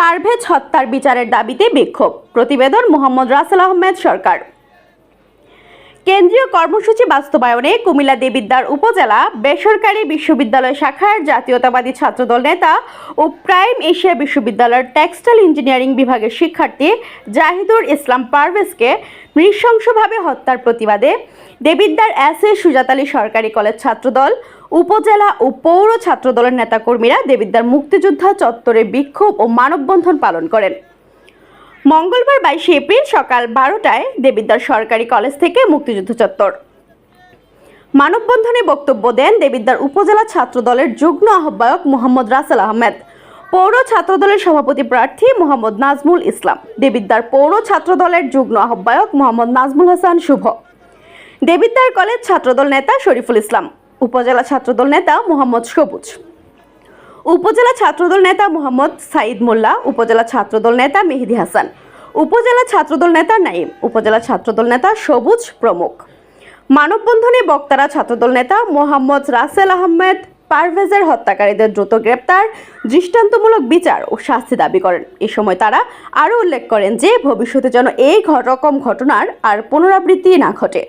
পারভেজ হত্যার বিচারের দাবিতে বিক্ষোভ। প্রতিবেদন মোহাম্মদ রাসেল আহমেদ সরকার। কেন্দ্রীয় কর্মসূচি বাস্তবায়নে কুমিল্লা দেবিদ্বার উপজেলা বেসরকারি বিশ্ববিদ্যালয় শাখার জাতীয়তাবাদী ছাত্রদল নেতা ও প্রাইম এশিয়া বিশ্ববিদ্যালয়ের টেক্সটাইল ইঞ্জিনিয়ারিং বিভাগের শিক্ষার্থী জাহিদুর ইসলাম পারভেজকে নৃশংসভাবে হত্যার প্রতিবাদে দেবিদ্বার এস এ সুজাত আলী সরকারি কলেজ ছাত্রদল উপজেলা ও পৌর ছাত্রদলের নেতাকর্মীরা দেবিদ্বার মুক্তিযোদ্ধা চত্বরে বিক্ষোভ ও মানববন্ধন পালন করেন। মঙ্গলবার বাইশে এপ্রিল সকাল বারোটায় দেবিদ্বার সরকারি কলেজ থেকে মুক্তিযুদ্ধ চত্বর। মানববন্ধনে বক্তব্য দেন দেবিদ্বার উপজেলা ছাত্র দলের যুগ্ম আহ্বায়ক মোহাম্মদ রাসেল আহমেদ, পৌর ছাত্রদলের সভাপতি প্রার্থী মোহাম্মদ নাজমুল ইসলাম, দেবিদ্বার পৌর ছাত্র দলের যুগ্ম আহ্বায়ক মোহাম্মদ নাজমুল হাসান শুভ, দেবিদ্বার কলেজ ছাত্রদল নেতা শরীফুল ইসলাম উপজেলা ছাত্রদল নেতা মোহাম্মদ সবুজ। উপজেলা ছাত্রদল নেতা মোহাম্মদ সাইদ মোল্লা, উপজেলা ছাত্রদল নেতা মেহেদি হাসান, উপজেলা ছাত্রদল নেতা নাইম, উপজেলা ছাত্রদল নেতা সবুজ প্রমুখ। মানববন্ধনে বক্তারা ছাত্রদল নেতা মোহাম্মদ রাসেল আহমেদ, পারভেজের হত্যাকারীদের দ্রুত গ্রেপ্তার, দৃষ্টান্তমূলক বিচার ও শাস্তি দাবি করেন। এ সময় তারা আরও উল্লেখ করেন যে, ভবিষ্যতে যেন এই রকম ঘটনার আর পুনরাবৃত্তি না ঘটে।